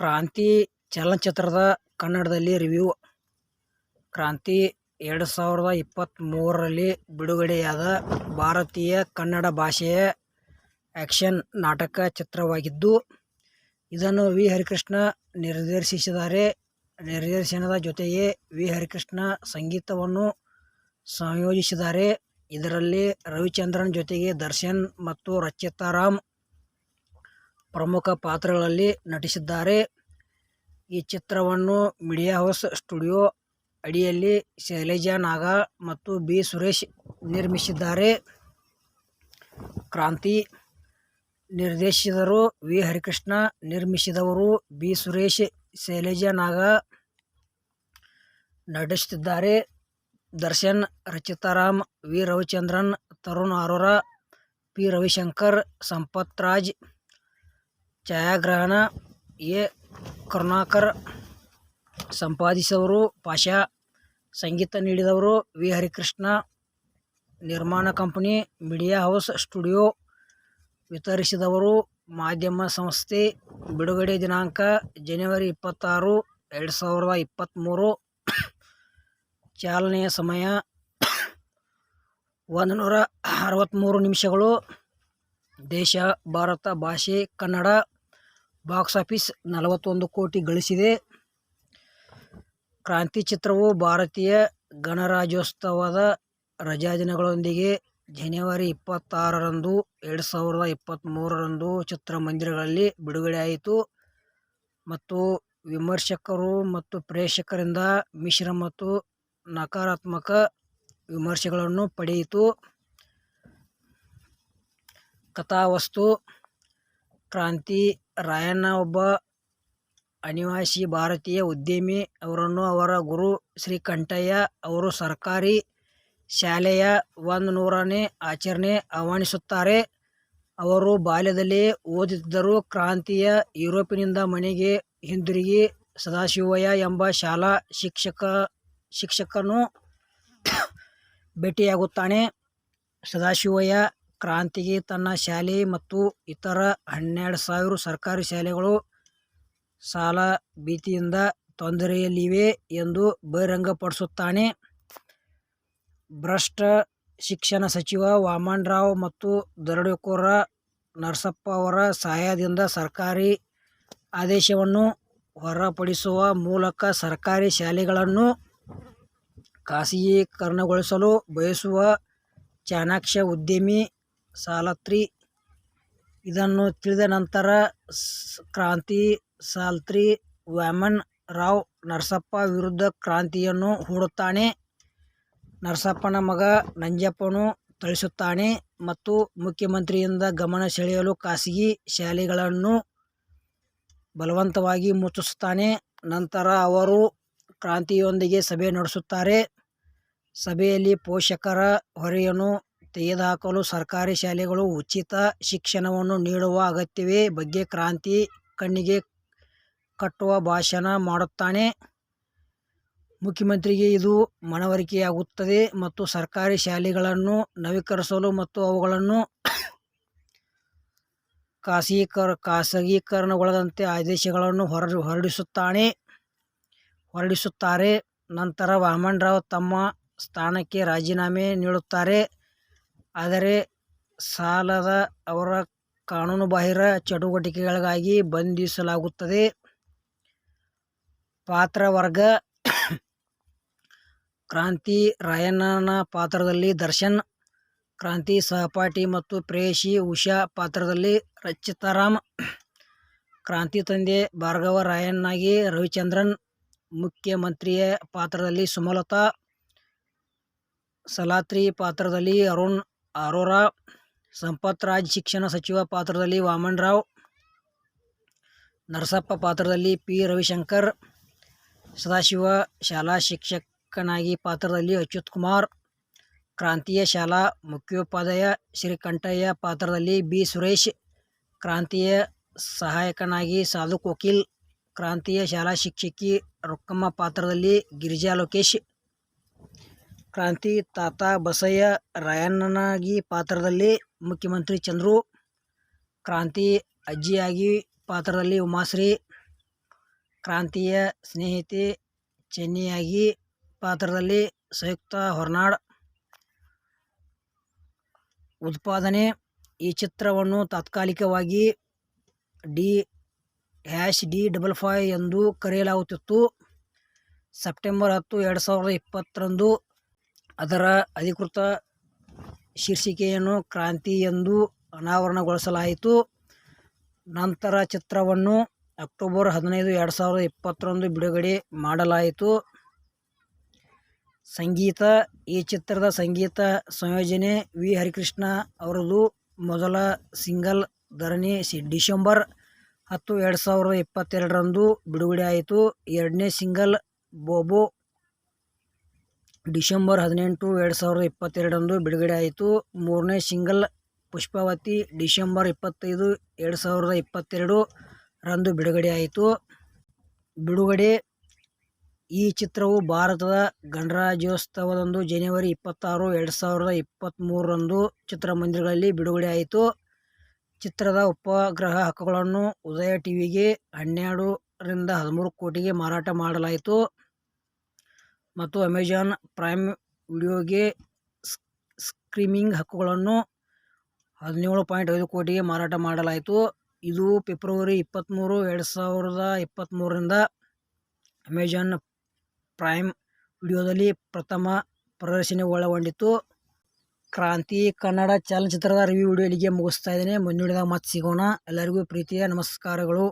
ಕ್ರಾಂತಿ ಚಲನಚಿತ್ರದ ಕನ್ನಡದಲ್ಲಿ ರಿವ್ಯೂ ಕ್ರಾಂತಿ ಎರಡು ಸಾವಿರದ ಇಪ್ಪತ್ತ್ಮೂರರಲ್ಲಿ ಬಿಡುಗಡೆಯಾದ ಭಾರತೀಯ ಕನ್ನಡ ಭಾಷೆಯ ಆ್ಯಕ್ಷನ್ ನಾಟಕ ಚಿತ್ರವಾಗಿದ್ದು, ಇದನ್ನು ವಿ. ಹರಿಕೃಷ್ಣ ನಿರ್ದೇಶಿಸಿದ್ದಾರೆ. ನಿರ್ದೇಶನದ ಜೊತೆಗೆ ವಿ. ಹರಿಕೃಷ್ಣ ಸಂಗೀತವನ್ನು ಸಂಯೋಜಿಸಿದ್ದಾರೆ. ಇದರಲ್ಲಿ ರವಿಚಂದ್ರನ್ ಜೊತೆಗೆ ದರ್ಶನ್ ಮತ್ತು ರಚಿತಾ ರಾಮ್ ಪ್ರಮುಖ ಪಾತ್ರಗಳಲ್ಲಿ ನಟಿಸಿದ್ದಾರೆ. ಈ ಚಿತ್ರವನ್ನು ಮೀಡಿಯಾ ಹೌಸ್ ಸ್ಟುಡಿಯೋ ಅಡಿಯಲ್ಲಿ ಶೈಲಜಾ ನಾಗ ಮತ್ತು ಬಿ. ಸುರೇಶ್ ನಿರ್ಮಿಸಿದ್ದಾರೆ. ಕ್ರಾಂತಿ ನಿರ್ದೇಶಿಸಿದರು ವಿ. ಹರಿಕೃಷ್ಣ. ನಿರ್ಮಿಸಿದವರು ಬಿ. ಸುರೇಶ್. ಶೈಲಜಾ ನಾಗ ನಟಿಸುತ್ತಿದ್ದಾರೆ. ದರ್ಶನ್, ರಚಿತಾರಾಮ್ ವಿ. ರವಿಚಂದ್ರನ್, ತರುಣ್ ಅರೋರಾ, ಪಿ. ರವಿಶಂಕರ್, ಸಂಪತ್ ರಾಜ್. ಛಾಯಾಗ್ರಹಣ ಎ. ಕರುಣಾಕರ್. ಸಂಪಾದಿಸಿದವರು ಪಾಷಾ. ಸಂಗೀತ ನೀಡಿದವರು ವಿ. ಹರಿಕೃಷ್ಣ. ನಿರ್ಮಾಣ ಕಂಪನಿ ಮೀಡಿಯಾ ಹೌಸ್ ಸ್ಟುಡಿಯೋ. ವಿತರಿಸಿದವರು ಮಾಧ್ಯಮ ಸಂಸ್ಥೆ. ಬಿಡುಗಡೆ ದಿನಾಂಕ ಜನವರಿ ಇಪ್ಪತ್ತಾರು, ಎರಡು ಸಾವಿರದ ಇಪ್ಪತ್ತ್ಮೂರು. ಚಾಲನೆಯ ಸಮಯ ಒಂದುನೂರ ಅರವತ್ತ್ಮೂರು ನಿಮಿಷಗಳು. ದೇಶ ಭಾರತ ಭಾಷೆ ಕನ್ನಡ. ಬಾಕ್ಸಾಫೀಸ್ ನಲವತ್ತೊಂದು ಕೋಟಿ ಗಳಿಸಿದೆ. ಕ್ರಾಂತಿ ಚಿತ್ರವು ಭಾರತೀಯ ಗಣರಾಜ್ಯೋತ್ಸವದ ರಜಾದಿನಗಳೊಂದಿಗೆ ಜನವರಿ ಇಪ್ಪತ್ತಾರರಂದು, ಎರಡು ಸಾವಿರದ ಇಪ್ಪತ್ತ್ಮೂರರಂದು ಚಿತ್ರಮಂದಿರಗಳಲ್ಲಿ ಬಿಡುಗಡೆಯಾಯಿತು ಮತ್ತು ವಿಮರ್ಶಕರು ಮತ್ತು ಪ್ರೇಕ್ಷಕರಿಂದ ಮಿಶ್ರ ಮತ್ತು ನಕಾರಾತ್ಮಕ ವಿಮರ್ಶೆಗಳನ್ನು ಪಡೆಯಿತು. ಕಥಾವಸ್ತು ಕ್ರಾಂತಿ ರಾಯಣ್ಣ ಒಬ್ಬ ಅನಿವಾಸಿ ಭಾರತೀಯ ಉದ್ಯಮಿ. ಅವರನ್ನು ಅವರ ಗುರು ಶ್ರೀಕಂಠಯ್ಯ ಅವರು ಸರ್ಕಾರಿ ಶಾಲೆಯ ಒಂದು ನೂರನೇ ಆಚರಣೆ ಆಹ್ವಾನಿಸುತ್ತಾರೆ. ಅವರು ಬಾಲ್ಯದಲ್ಲಿ ಓದುತ್ತಿದ್ದರು. ಕ್ರಾಂತಿಯ ಯುರೋಪಿನಿಂದ ಮನೆಗೆ ಹಿಂದಿರುಗಿ ಸದಾಶಿವಯ್ಯ ಎಂಬ ಶಾಲಾ ಶಿಕ್ಷಕ, ಶಿಕ್ಷಕನು ಭೇಟಿಯಾಗುತ್ತಾನೆ. ಸದಾಶಿವಯ್ಯ ಕ್ರಾಂತಿಗೆ ತನ್ನ ಶಾಲೆ ಮತ್ತು ಇತರ ಹನ್ನೆರಡು ಸಾವಿರ ಸರ್ಕಾರಿ ಶಾಲೆಗಳು ಸಾಲ ಭೀತಿಯಿಂದ ತೊಂದರೆಯಲ್ಲಿವೆ ಎಂದು ಬಹಿರಂಗಪಡಿಸುತ್ತಾನೆ. ಭ್ರಷ್ಟ ಶಿಕ್ಷಣ ಸಚಿವ ವಾಮನ್ ರಾವ್ ಮತ್ತು ದರೋಡೆಕೋರ ನರಸಪ್ಪ ಅವರ ಸಹಾಯದಿಂದ ಸರ್ಕಾರಿ ಆದೇಶವನ್ನು ಹೊರಪಡಿಸುವ ಮೂಲಕ ಸರ್ಕಾರಿ ಶಾಲೆಗಳನ್ನು ಖಾಸಗೀಕರಣಗೊಳಿಸಲು ಬಯಸುವ ಚಾಣಾಕ್ಷ ಉದ್ಯಮಿ ಸಾಲ್ತ್ರಿ. ಇದನ್ನು ತಿಳಿದ ನಂತರ ಕ್ರಾಂತಿ ಸಾಲ್ತ್ರಿ ವಾಮನ್ ರಾವ್ ನರಸಪ್ಪ ವಿರುದ್ಧ ಕ್ರಾಂತಿಯನ್ನು ಹೂಡುತ್ತಾನೆ. ನರಸಪ್ಪನ ಮಗ ನಂಜಪ್ಪನು ಥಳಿಸುತ್ತಾನೆ ಮತ್ತು ಮುಖ್ಯಮಂತ್ರಿಯಿಂದ ಗಮನ ಸೆಳೆಯಲು ಖಾಸಗಿ ಶಾಲೆಗಳನ್ನು ಬಲವಂತವಾಗಿ ಮುಚ್ಚಿಸುತ್ತಾನೆ. ನಂತರ ಅವರು ಕ್ರಾಂತಿಯೊಂದಿಗೆ ಸಭೆ ನಡೆಸುತ್ತಾರೆ. ಸಭೆಯಲ್ಲಿ ಪೋಷಕರ ಹೊರೆಯನ್ನು ತೆಗೆದುಹಾಕಲು ಸರ್ಕಾರಿ ಶಾಲೆಗಳು ಉಚಿತ ಶಿಕ್ಷಣವನ್ನು ನೀಡುವ ಅಗತ್ಯವೇ ಬಗ್ಗೆ ಕ್ರಾಂತಿ ಕಣ್ಣಿಗೆ ಕಟ್ಟುವ ಭಾಷಣ ಮಾಡುತ್ತಾನೆ. ಮುಖ್ಯಮಂತ್ರಿಗೆ ಇದು ಮನವರಿಕೆಯಾಗುತ್ತದೆ ಮತ್ತು ಸರ್ಕಾರಿ ಶಾಲೆಗಳನ್ನು ನವೀಕರಿಸಲು ಮತ್ತು ಅವುಗಳನ್ನು ಖಾಸಗೀಕರಣಗೊಳ್ಳದಂತೆ ಆದೇಶಗಳನ್ನು ಹೊರಡಿಸುತ್ತಾನೆ ಹೊರಡಿಸುತ್ತಾರೆ. ನಂತರ ವಾಮನ್ ರಾವ್ ತಮ್ಮ ಸ್ಥಾನಕ್ಕೆ ರಾಜೀನಾಮೆ ನೀಡುತ್ತಾರೆ, ಆದರೆ ಸಾಲದ ಅವರ ಕಾನೂನುಬಾಹಿರ ಚಟುವಟಿಕೆಗಳಿಗಾಗಿ ಬಂಧಿಸಲಾಗುತ್ತದೆ. ಪಾತ್ರವರ್ಗ ಕ್ರಾಂತಿ ರಾಯಣ್ಣನ ಪಾತ್ರದಲ್ಲಿ ದರ್ಶನ್. ಕ್ರಾಂತಿ ಸಹಪಾಠಿ ಮತ್ತು ಪ್ರೇಯಸಿ ಉಷಾ ಪಾತ್ರದಲ್ಲಿ ರಚಿತಾರಾಮ್, ಕ್ರಾಂತಿ ತಂದೆ ಭಾರ್ಗವ ರಾಯಣ್ಣನಾಗಿ ರವಿಚಂದ್ರನ್. ಮುಖ್ಯಮಂತ್ರಿಯ ಪಾತ್ರದಲ್ಲಿ ಸುಮಲತಾ. ಸಲಾತ್ರಿ ಪಾತ್ರದಲ್ಲಿ ತರುಣ್ ಅರೋರಾ. ಸಂಪತ್ ರಾಜ್ ಶಿಕ್ಷಣ ಸಚಿವ ಪಾತ್ರದಲ್ಲಿ ವಾಮನರಾವ್, ನರಸಪ್ಪ ಪಾತ್ರದಲ್ಲಿ ಪಿ. ರವಿಶಂಕರ್. ಸದಾಶಿವ ಶಾಲಾ ಶಿಕ್ಷಕನಾಗಿ ಪಾತ್ರದಲ್ಲಿ ಅಚ್ಯುತ್ ಕುಮಾರ್ ಕ್ರಾಂತೀಯ ಶಾಲಾ ಮುಖ್ಯೋಪಾಧ್ಯಾಯ ಶ್ರೀಕಂಠಯ್ಯ ಪಾತ್ರದಲ್ಲಿ ಬಿ. ಸುರೇಶ್. ಕ್ರಾಂತಿಯ ಸಹಾಯಕನಾಗಿ ಸಾಧು ಕೋಕಿಲ್, ಕ್ರಾಂತಿಯ ಶಾಲಾ ಶಿಕ್ಷಕಿ ರುಕ್ಕಮ್ಮ ಪಾತ್ರದಲ್ಲಿ ಗಿರಿಜಾ ಲೋಕೇಶ್. ಕ್ರಾಂತಿ ತಾತ ಬಸಯ್ಯ ರಾಯಣ್ಣನಾಗಿ ಪಾತ್ರದಲ್ಲಿ ಮುಖ್ಯಮಂತ್ರಿ ಚಂದ್ರು. ಕ್ರಾಂತಿ ಅಜ್ಜಿಯಾಗಿ ಪಾತ್ರದಲ್ಲಿ ಉಮಾಶ್ರೀ. ಕ್ರಾಂತಿಯ ಸ್ನೇಹಿತೆ ಚೆನ್ನಿಯಾಗಿ ಪಾತ್ರದಲ್ಲಿ ಸಂಯುಕ್ತ ಹೊರನಾಡ್ ಉತ್ಪಾದನೆ ಈ ಚಿತ್ರವನ್ನು ತಾತ್ಕಾಲಿಕವಾಗಿ D hash D double five ಎಂದು ಕರೆಯಲಾಗುತ್ತಿತ್ತು ಸೆಪ್ಟೆಂಬರ್ ಹತ್ತು, ಎರಡು ಸಾವಿರದ ಇಪ್ಪತ್ತರಂದು ಅದರ ಅಧಿಕೃತ ಶೀರ್ಷಿಕೆಯನ್ನು ಕ್ರಾಂತಿ ಎಂದು ಅನಾವರಣಗೊಳಿಸಲಾಯಿತು. ನಂತರ ಚಿತ್ರವನ್ನು ಅಕ್ಟೋಬರ್ ಹದಿನೈದು, ಎರಡು ಸಾವಿರದ ಇಪ್ಪತ್ತರಂದು ಬಿಡುಗಡೆ ಮಾಡಲಾಯಿತು. ಸಂಗೀತ, ಈ ಚಿತ್ರದ ಸಂಗೀತ ಸಂಯೋಜನೆ ವಿ. ಹರಿಕೃಷ್ಣ ಅವರದು. ಮೊದಲ ಸಿಂಗಲ್ ಧರಣಿ ಸಿ. ಡಿಸೆಂಬರ್ ಹತ್ತು, ಎರಡು ಸಾವಿರದ ಇಪ್ಪತ್ತೆರಡರಂದು ಬಿಡುಗಡೆಯಾಯಿತು. ಎರಡನೇ ಸಿಂಗಲ್ ಬೋಬೋ ಡಿಸೆಂಬರ್ ಹದಿನೆಂಟು, ಎರಡು ಸಾವಿರದ ಇಪ್ಪತ್ತೆರಡರಂದು ಬಿಡುಗಡೆಯಾಯಿತು ಮೂರನೇ ಸಿಂಗಲ್ ಪುಷ್ಪಾವತಿ ಡಿಸೆಂಬರ್ ಇಪ್ಪತ್ತೈದು, ಎರಡು ಸಾವಿರದ ಇಪ್ಪತ್ತೆರಡು ರಂದು ಬಿಡುಗಡೆಯಾಯಿತು ಬಿಡುಗಡೆ ಈ ಚಿತ್ರವು ಭಾರತದ ಗಣರಾಜ್ಯೋತ್ಸವದಂದು ಜನವರಿ ಇಪ್ಪತ್ತಾರು, ಎರಡು ಸಾವಿರದ ಇಪ್ಪತ್ತ್ಮೂರರಂದು ಚಿತ್ರಮಂದಿರಗಳಲ್ಲಿ ಬಿಡುಗಡೆಯಾಯಿತು ಚಿತ್ರದ ಉಪಗ್ರಹ ಹಕ್ಕುಗಳನ್ನು ಉದಯ ಟಿವಿಗೆ ಹನ್ನೆರಡರಿಂದ ಹದಿಮೂರು ಕೋಟಿಗೆ ಮಾರಾಟ ಮಾಡಲಾಯಿತು. ಮತ್ತು ಅಮೆಜಾನ್ ಪ್ರೈಮ್ ವಿಡಿಯೋಗೆ ಸ್ಟ್ರೀಮಿಂಗ್ ಹಕ್ಕುಗಳನ್ನು ಹದಿನೇಳು ಪಾಯಿಂಟ್ ಐದು ಕೋಟಿಗೆ ಮಾರಾಟ ಮಾಡಲಾಯಿತು. ಇದು ಫೆಬ್ರವರಿ ಇಪ್ಪತ್ತ್ಮೂರು ಎರಡು ಸಾವಿರದ ಇಪ್ಪತ್ತ್ಮೂರರಿಂದ ಅಮೆಜಾನ್ ಪ್ರೈಮ್ ವಿಡಿಯೋದಲ್ಲಿ ಪ್ರಥಮ ಪ್ರದರ್ಶನ ಒಳಗೊಂಡಿತ್ತು. ಕ್ರಾಂತಿ ಕನ್ನಡ ಚಲನಚಿತ್ರದ ರಿವ್ಯೂ ವಿಡಿಯೋ ಇಲ್ಲಿಗೆ ಮುಗಿಸ್ತಾ ಇದ್ದೇನೆ. ಮುಂದಿನ ಮತ್ತೆ ಸಿಗೋಣ. ಎಲ್ಲರಿಗೂ ಪ್ರೀತಿಯ ನಮಸ್ಕಾರಗಳು.